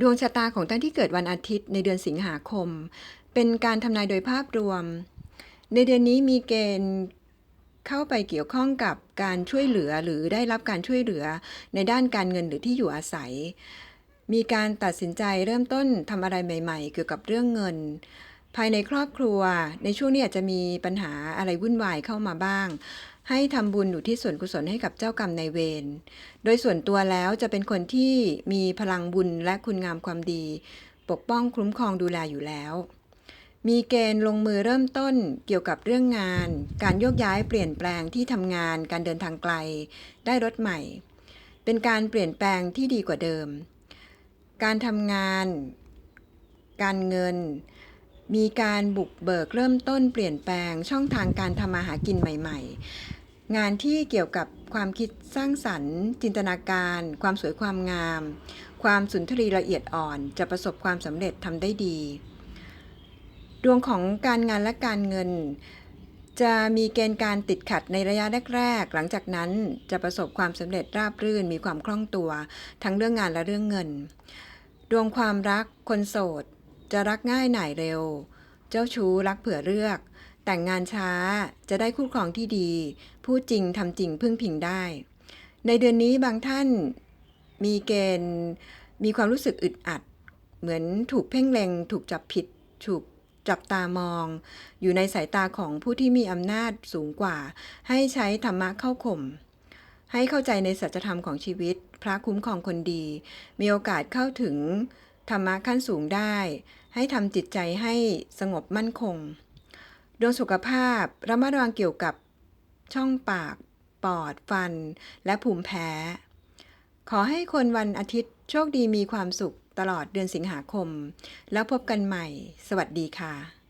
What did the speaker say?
ดวงชะตาของท่านที่เกิดวันอาทิตย์ในเดือนสิงหาคม เป็นการทำนายโดยภาพรวม ในเดือนนี้มีเกณฑ์เข้าไปเกี่ยวข้องกับการช่วยเหลือหรือได้รับการช่วยเหลือในด้านการเงินหรือที่อยู่อาศัย มีการตัดสินใจเริ่มต้นทำอะไรใหม่ ๆ เกี่ยวกับเรื่องเงิน ภายในครอบครัว ในช่วงนี้อาจจะมีปัญหาอะไรวุ่นวายเข้ามาบ้าง ให้ทำบุญอุทิศส่วนกุศลให้กับเจ้ากรรมนายเวร โดยส่วนตัวแล้วจะเป็นคนที่มีพลังบุญและคุณงามความดี ปกป้องคุ้มครองดูแลอยู่แล้ว มีเกณฑ์ลงมือเริ่มต้นเกี่ยวกับเรื่องงาน การโยกย้ายเปลี่ยนแปลงที่ทำงาน การเดินทางไกล ได้รถใหม่ เป็นการเปลี่ยนแปลงที่ดีกว่าเดิม การทำงาน การเงิน มีการบุกเบิกเริ่มต้นเปลี่ยนแปลงช่องทางการทำมาหากินใหม่ ๆ งานที่เกี่ยวกับความคิดสร้างสรรค์ จินตนาการ ความสวยความงาม ความสุนทรีละเอียดอ่อน จะประสบความสำเร็จทำได้ดี ดวงของการงานและการเงิน จะมีเกณฑ์การติดขัดในระยะแรกๆ หลังจากนั้นจะประสบความสำเร็จราบรื่นมีความคล่องตัว ทั้งเรื่องงานและเรื่องเงิน ดวงความรักคนโสด จะรักง่ายหน่ายเร็ว เจ้าชู้รักเผื่อเลือก แต่งงานช้าจะได้คู่ครองที่ดี พูดจริงทำจริงพึ่งพิงได้ ในเดือนนี้บางท่านมีเกณฑ์มีความรู้สึกอึดอัด เหมือนถูกเพ่งเล็ง ถูกจับผิด ถูกจับตามอง อยู่ในสายตาของผู้ที่มีอำนาจสูงกว่า ให้ใช้ธรรมะเข้าข่มให้เข้าใจในสัจธรรมของชีวิต พระคุ้มครองคนดี มีโอกาสเข้าถึง ธรรมะขั้นสูงได้ ให้ทำจิตใจให้สงบมั่นคงดวงสุขภาพระมัดระวังเกี่ยวกับช่องปาก ปอด ฟัน และภูมิแพ้ ขอให้คนวันอาทิตย์โชคดีมีความสุขตลอดเดือนสิงหาคม แล้วพบกันใหม่ สวัสดีค่ะ